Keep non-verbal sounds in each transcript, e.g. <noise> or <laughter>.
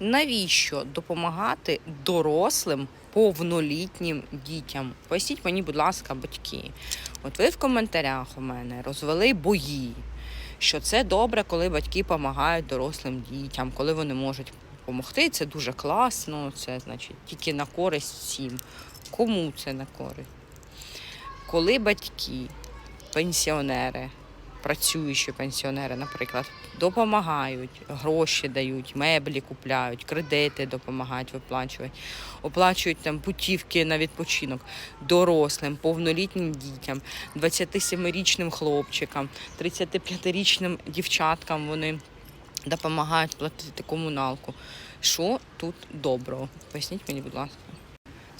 Навіщо допомагати дорослим повнолітнім дітям? Поясніть мені, будь ласка, батьки. От ви в коментарях у мене розвели бої, що це добре, коли батьки допомагають дорослим дітям, коли вони можуть допомогти. Це дуже класно, це значить тільки на користь всім. Кому це на користь? Коли батьки, пенсіонери, працюючі пенсіонери, наприклад, допомагають, гроші дають, меблі купляють, кредити допомагають виплачувати, оплачують там путівки на відпочинок дорослим, повнолітнім дітям, 27-річним хлопчикам, 35-річним дівчаткам вони допомагають платити комуналку. Що тут доброго? Поясніть мені, будь ласка.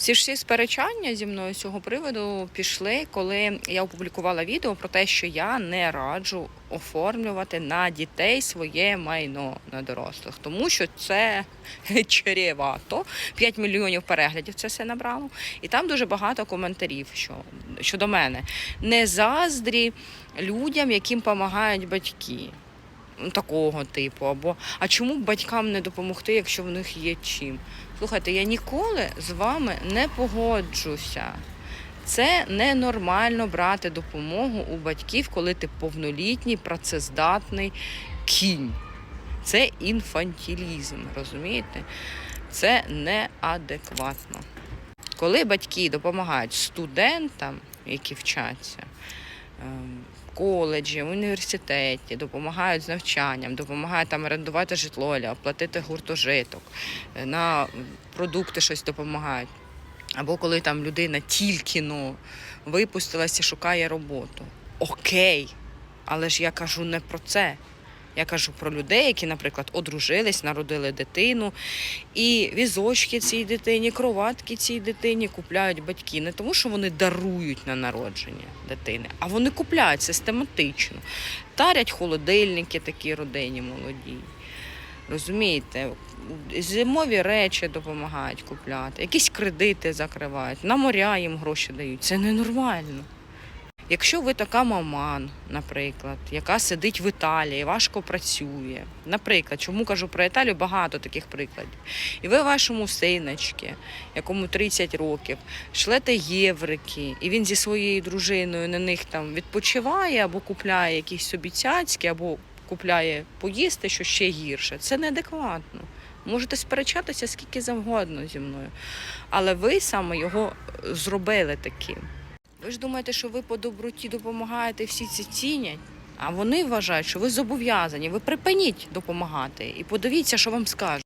Ці всі сперечання зі мною з цього приводу пішли, коли я опублікувала відео про те, що я не раджу оформлювати на дітей своє майно на дорослих, тому що це <laughs> чревато. 5 мільйонів переглядів це все набрало. І там дуже багато коментарів що, щодо мене. Не заздрі людям, яким допомагають батьки. Такого типу, або а чому б батькам не допомогти, якщо в них є чим? Слухайте, я ніколи з вами не погоджуся. Це ненормально брати допомогу у батьків, коли ти повнолітній, працездатний кінь. Це інфантілізм, розумієте? Це неадекватно. Коли батьки допомагають студентам, які вчаться, ем, коледжі, в університеті, допомагають з навчанням, допомагають там орендувати житло, оплатити гуртожиток, е, на продукти щось допомагають. Або коли там людина тільки но випустилася, шукає роботу. Окей, але ж я кажу не про це. Я кажу про людей, які, наприклад, одружились, народили дитину, і візочки цій дитині, кроватки цій дитині купляють батьки. Не тому, що вони дарують на народження дитини, а вони купляють систематично. Тарять холодильники такі родині молоді. Розумієте, зимові речі допомагають купляти, якісь кредити закривають, на моря їм гроші дають. Це ненормально. Якщо ви така маман, наприклад, яка сидить в Італії, важко працює. Наприклад, чому кажу про Італію, багато таких прикладів. І ви вашому синочки, якому 30 років, шлете єврики, і він зі своєю дружиною на них там відпочиває або купляє якісь собі цяцьки, або купляє поїсти, що ще гірше. Це неадекватно. Можете сперечатися скільки завгодно зі мною. Але ви саме його зробили таким. Ви ж думаєте, що ви по доброті допомагаєте, всі це цінять, а вони вважають, що ви зобов'язані. Ви припиніть допомагати і подивіться, що вам скажуть.